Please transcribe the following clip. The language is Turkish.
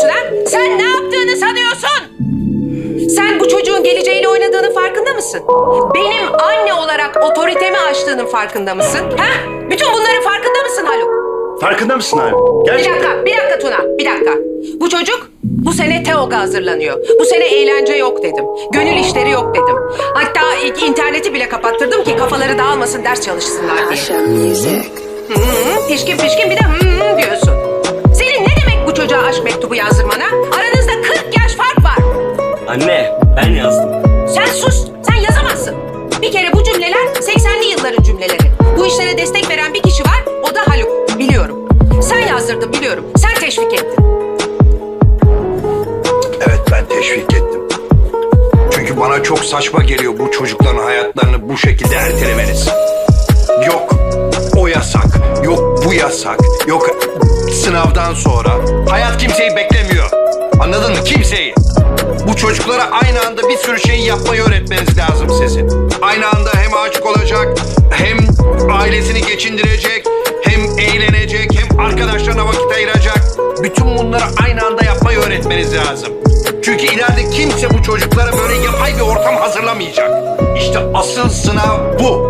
sanıyorsun ha? Sen ne yaptığını sanıyorsun? Sen bu çocuğun geleceğiyle oynadığının farkında mısın? Benim anne olarak otoritemi aştığının farkında mısın? Ha? Bütün bunların farkında mısın Haluk? Farkında mısın abi? Bir Gerçekten. dakika, bir dakika Tuna, bir dakika. Bu çocuk bu sene TEOG'a hazırlanıyor. Bu sene eğlence yok dedim. Gönül işleri yok dedim. Hatta interneti bile kapattırdım ki kafaları dağılmasın ders çalışsınlar diye. Hı hı, pişkin pişkin bir de hı hı diyorsun. Aranızda 40 yaş fark var. Anne ben yazdım. Sen sus, sen yazamazsın. Bir kere bu cümleler 80'li yılların cümleleri. Bu işlere destek veren bir kişi var, o da Haluk. Biliyorum. Sen yazdırdın biliyorum. Sen teşvik ettin. Evet ben teşvik ettim. Çünkü bana çok saçma geliyor bu çocukların hayatlarını bu şekilde ertelemeniz. Yok o yasak, yok bu yasak, yok sınavdan sonra. Hayat kimseyi beklemiyor. Anladın mı? Kimseyi. Bu çocuklara aynı anda bir sürü şeyi yapmayı öğretmeniz lazım sizin. Aynı anda hem aşık olacak, hem ailesini geçindirecek, hem eğlenecek, hem arkadaşlarına vakit ayıracak. Bütün bunları aynı anda yapmayı öğretmeniz lazım. Çünkü ileride kimse bu çocuklara böyle yapay bir ortam hazırlamayacak. İşte asıl sınav bu.